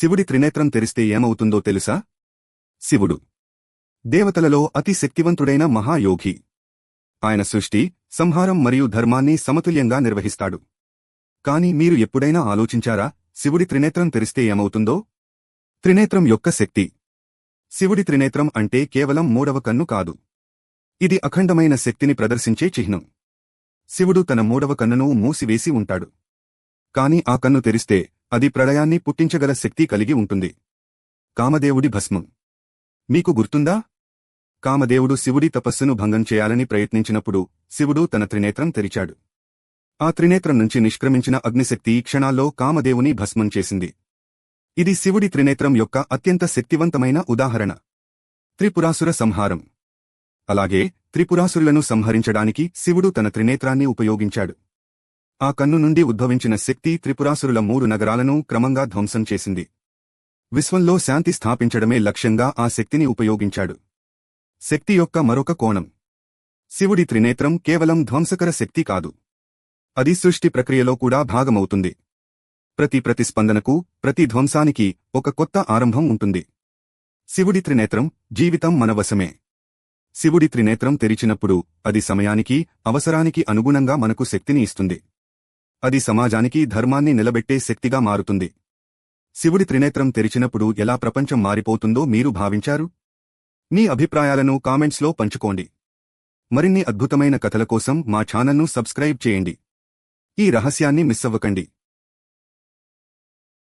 శివుడి త్రినేత్రం తెరిస్తే ఏమవుతుందో తెలుసా? శివుడు. దేవతలలో అతి శక్తివంతుడైన మహాయోగి. ఆయన సృష్టి సంహారం మరియు ధర్మాన్ని సమతుల్యంగా నిర్వహిస్తాడు. కాని మీరు ఎప్పుడైనా ఆలోచించారా శివుడి త్రినేత్రం తెరిస్తే ఏమవుతుందో? త్రినేత్రం యొక్క శక్తి. శివుడి త్రినేత్రం అంటే కేవలం మూడవ కన్ను కాదు. ఇది అఖండమైన శక్తిని ప్రదర్శించే చిహ్నం. శివుడు తన మూడవ కన్నును మూసివేసి ఉంటాడు. కాని ఆ కన్ను తెరిస్తే అది ప్రళయాన్ని పుట్టించగల శక్తి కలిగి ఉంటుంది. కామదేవుడి భస్మం. మీకు గుర్తుందా? కామదేవుడు శివుడి తపస్సును భంగం చేయాలని ప్రయత్నించినప్పుడు శివుడు తన త్రినేత్రం తెరిచాడు. ఆ త్రినేత్రం నుంచి నిష్క్రమించిన అగ్నిశక్తి ఈ క్షణాల్లో కామదేవుని భస్మం చేసింది. ఇది శివుడి త్రినేత్రం యొక్క అత్యంత శక్తివంతమైన ఉదాహరణ. త్రిపురాసుర సంహారం. అలాగే త్రిపురాసురులను సంహరించడానికి శివుడు తన త్రినేత్రాన్ని ఉపయోగించాడు. ఆ కన్ను నుండి ఉద్భవించిన శక్తి త్రిపురాసురుల మూడు నగరాలను క్రమంగా ధ్వంసం చేసింది. విశ్వంలో శాంతి స్థాపించడమే లక్ష్యంగా ఆ శక్తిని ఉపయోగించాడు. శక్తి యొక్క మరొక కోణం. శివుడి త్రినేత్రం కేవలం ధ్వంసకర శక్తి కాదు. అది సృష్టి ప్రక్రియలో కూడా భాగమవుతుంది. ప్రతి ప్రతిస్పందనకు ప్రతి ధ్వంసానికి ఒక కొత్త ఆరంభం ఉంటుంది. శివుడి త్రినేత్రం జీవితం మనవశమే శివుడి త్రినేత్రం తెరిచినప్పుడు అది సమయానికి అవసరానికి అనుగుణంగా మనకు శక్తిని ఇస్తుంది. అది సమాజానికి ధర్మాన్ని నిలబెట్టే శక్తిగా మారుతుంది. శివుడి త్రినేత్రం తెరిచినప్పుడు ఎలా ప్రపంచం మారిపోతుందో మీరు భావించారు? మీ అభిప్రాయాలను కామెంట్స్లో పంచుకోండి. మరిన్ని అద్భుతమైన కథల కోసం మా ఛానల్ను సబ్స్క్రైబ్ చేయండి. ఈ రహస్యాన్ని మిస్ అవ్వకండి.